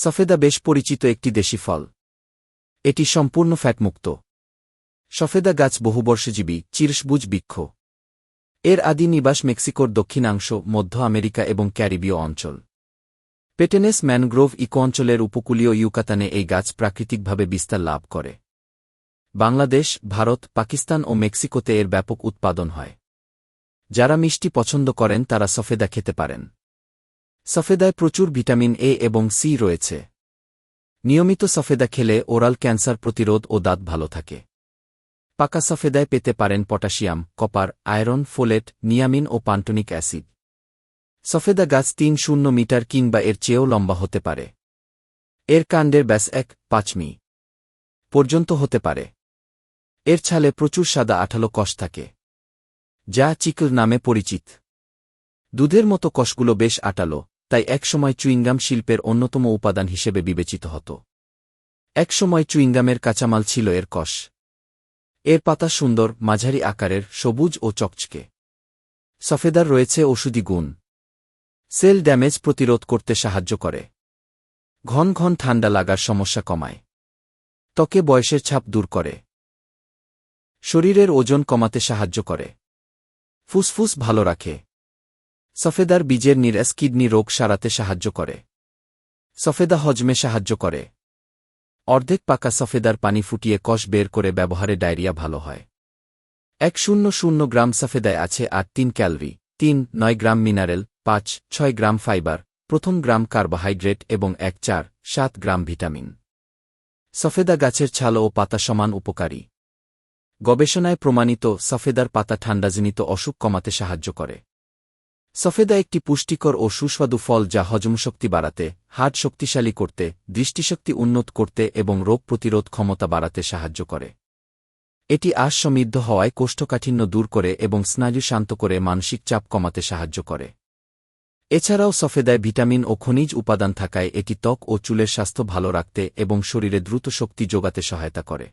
সফেদা বেশ পরিচিত একটি দেশি ফল। এটি সম্পূর্ণ ফ্যাটমুক্ত। সফেদা গাছ বহুবর্ষজীবী, চিরসবুজ বৃক্ষ। এর আদি নিবাস মেক্সিকোর দক্ষিণাংশ, মধ্য আমেরিকা এবং ক্যারিবীয় অঞ্চল। পেটেনেস ম্যানগ্রোভ ইকো অঞ্চলের উপকূলীয় ইউকাতানে এই গাছ প্রাকৃতিকভাবে বিস্তার লাভ করে। বাংলাদেশ, ভারত, পাকিস্তান ও মেক্সিকোতে এর ব্যাপক উৎপাদন হয়। যারা মিষ্টি পছন্দ করেন তারা সফেদা খেতে পারেন। সফেদায় প্রচুর ভিটামিন এ এবং সি রয়েছে। নিয়মিত সফেদা খেলে ওরাল ক্যান্সার প্রতিরোধ ও দাঁত ভালো থাকে। পাকা সফেদায় পেতে পারেন পটাশিয়াম, কপার, আয়রন, ফোলেট, নিয়ামিন ও পান্টনিক অ্যাসিড। সফেদা গাছ তিন শূন্য মিটার কিংবা এর চেয়েও লম্বা হতে পারে। এর কাণ্ডের ব্যাস এক, পাঁচ মি। পর্যন্ত হতে পারে। এর ছালে প্রচুর সাদা আঠালো কষ থাকে। যা চিকল নামে পরিচিত। দুধের মতো কষগুলো বেশ আটালো। তাই একসময় চুইংগাম শিল্পের অন্যতম উপাদান হিসেবে বিবেচিত হতো। একসময় চুইংগামের কাঁচামাল ছিল এর কষ। এর পাতা সুন্দর, মাঝারি আকারের, সবুজ ও চকচকে। সফেদার রয়েছে ওষুধি গুণ। সেল ড্যামেজ প্রতিরোধ করতে সাহায্য করে। ঘন ঘন ঠান্ডা লাগার সমস্যা কমায়। ত্বকে বয়সের ছাপ দূর করে। শরীরের ওজন কমাতে সাহায্য করে। ফুসফুস ভালো রাখে। সফেদার বীজের নিরাস কিডনি রোগ সারাতে সাহায্য করে। সফেদা হজমে সাহায্য করে। অর্ধেক পাকা সফেদার পানি ফুটিয়ে কষ বের করে ব্যবহারে ডায়রিয়া ভালো হয়। এক শূন্য শূন্য গ্রাম সফেদায় আছে আট তিন ক্যালরি, তিন, নয় গ্রাম মিনারেল, পাঁচ, ছয় গ্রাম ফাইবার, প্রথম গ্রাম কার্বোহাইড্রেট এবং এক, চার, সাত গ্রাম ভিটামিন। সফেদা গাছের ছাল ও পাতা সমান উপকারী। গবেষণায় প্রমাণিত সফেদার পাতা ঠান্ডাজনিত অসুখ কমাতে সাহায্য করে। সফেদা একটি পুষ্টিকর ও সুস্বাদু ফল যা হজমশক্তি বাড়াতে হার্ট শক্তিশালী করতে, দৃষ্টিশক্তি উন্নত করতে এবং রোগ প্রতিরোধ ক্ষমতা বাড়াতে সাহায্য করে। এটি আশ হওয়ায় কোষ্ঠকাঠিন্য দূর করে এবং স্নায়ু শান্ত করে মানসিক চাপ কমাতে সাহায্য করে। এছাড়াও সফেদায় ভিটামিন ও খনিজ উপাদান থাকায় এটি ত্বক ও চুলের স্বাস্থ্য ভালো রাখতে এবং শরীরে দ্রুত শক্তি যোগাতে সহায়তা করে।